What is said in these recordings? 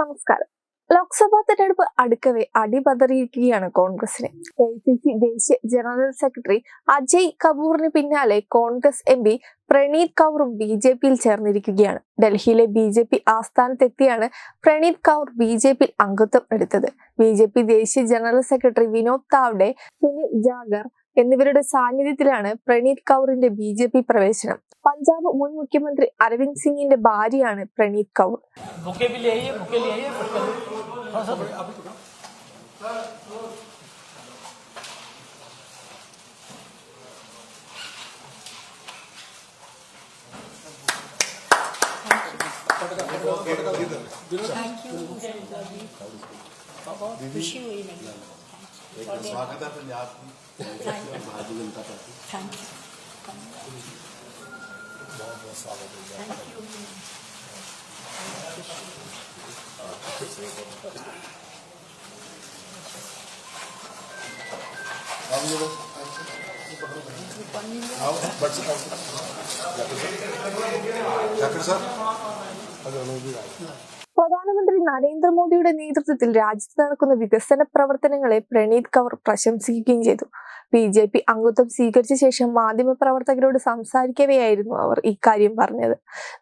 നമസ്കാരം ലോക്സഭാ തെരഞ്ഞെടുപ്പ് അടുക്കവേ അടിപതറിയിരിക്കുകയാണ് കോൺഗ്രസിന് എ സി സി ദേശീയ ജനറൽ സെക്രട്ടറി അജയ് കപൂറിന് പിന്നാലെ കോൺഗ്രസ് എം പി പ്രണീത് കൗറും ബി ജെ പിയിൽ ചേർന്നിരിക്കുകയാണ്. ഡൽഹിയിലെ ബി ജെ പി ആസ്ഥാനത്തെത്തിയാണ് പ്രണീത് കൗർ ബി ജെ പിയിൽ അംഗത്വം എടുത്തത്. ബി ജെ പി ദേശീയ ജനറൽ സെക്രട്ടറി വിനോദ് താവ്ഡെ സുനിൽ ജാഗർ എന്നിവരുടെ സാന്നിധ്യത്തിലാണ് പ്രണീത് കൗറിന്റെ ബി ജെ പി പ്രവേശനം. പഞ്ചാബ് മുൻ മുഖ്യമന്ത്രി അരവിന്ദ് സിംഗിന്റെ ഭാര്യയാണ് പ്രണീത് കൗർ बुके भी ले आइए बुके ले आइए बुके ले- हाँ सर खुशी हुई नहीं स्वागत है पंजाब की Bharatiya Janata party thank you आओ ये लोग आओ बट सर जाकिर सर अगर अनुज भी आए പ്രധാനമന്ത്രി നരേന്ദ്രമോദിയുടെ നേതൃത്വത്തിൽ രാജ്യത്ത് നടക്കുന്ന വികസന പ്രവർത്തനങ്ങളെ പ്രണീത് കൗർ പ്രശംസിക്കുകയും ചെയ്തു. ബി ജെ പി അംഗത്വം സ്വീകരിച്ച ശേഷം മാധ്യമപ്രവർത്തകരോട് സംസാരിക്കവെയായിരുന്നു അവർ ഇക്കാര്യം പറഞ്ഞത്.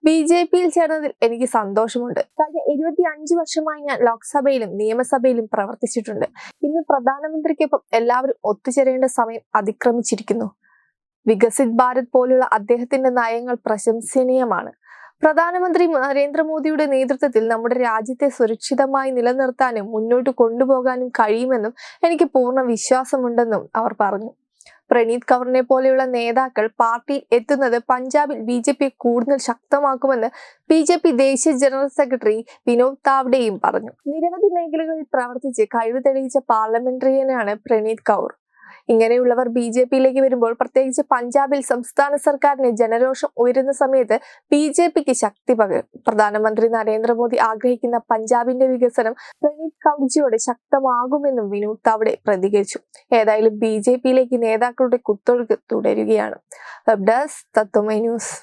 ബി ജെ പിയിൽ ചേർന്നതിൽ എനിക്ക് സന്തോഷമുണ്ട്. കഴിഞ്ഞ ഇരുപത്തി അഞ്ച് വർഷമായി ഞാൻ ലോക്സഭയിലും നിയമസഭയിലും പ്രവർത്തിച്ചിട്ടുണ്ട്. ഇന്ന് പ്രധാനമന്ത്രിക്കൊപ്പം എല്ലാവരും ഒത്തുചേരേണ്ട സമയം അതിക്രമിച്ചിരിക്കുന്നു. വികസിത് ഭാരത് പോലുള്ള അദ്ദേഹത്തിന്റെ നയങ്ങൾ പ്രശംസനീയമാണ്. പ്രധാനമന്ത്രി നരേന്ദ്രമോദിയുടെ നേതൃത്വത്തിൽ നമ്മുടെ രാജ്യത്തെ സുരക്ഷിതമായി നിലനിർത്താനും മുന്നോട്ട് കൊണ്ടുപോകാനും കഴിയുമെന്നും എനിക്ക് പൂർണ വിശ്വാസമുണ്ടെന്നും അവർ പറഞ്ഞു. പ്രണീത് കൗറിനെ പോലെയുള്ള നേതാക്കൾ പാർട്ടിയിൽ എത്തുന്നത് പഞ്ചാബിൽ ബി ജെ പി കൂടുതൽ ശക്തമാക്കുമെന്ന് ബി ജെ പി ദേശീയ ജനറൽ സെക്രട്ടറി വിനോദ് താവ്ഡെയും പറഞ്ഞു. നിരവധി മേഖലകളിൽ പ്രവർത്തിച്ച് കഴിവ് തെളിയിച്ച പാർലമെന്ററിയനാണ് പ്രണീത് കൗർ. ഇങ്ങനെയുള്ളവർ ബി ജെ പിയിലേക്ക് വരുമ്പോൾ പ്രത്യേകിച്ച് പഞ്ചാബിൽ സംസ്ഥാന സർക്കാരിന് ജനരോഷം ഉയരുന്ന സമയത്ത് ബി ജെ പിക്ക് ശക്തി പകരും. പ്രധാനമന്ത്രി നരേന്ദ്രമോദി ആഗ്രഹിക്കുന്ന പഞ്ചാബിന്റെ വികസനം പ്രണീത് കൗജിയോടെ ശക്തമാകുമെന്നും വിനോദ് താവ്ഡെ പ്രതികരിച്ചു. ഏതായാലും ബി ജെ പിയിലേക്ക് നേതാക്കളുടെ കുത്തൊഴുക്ക് തുടരുകയാണ്. വെബ് തത്വമൈ ന്യൂസ്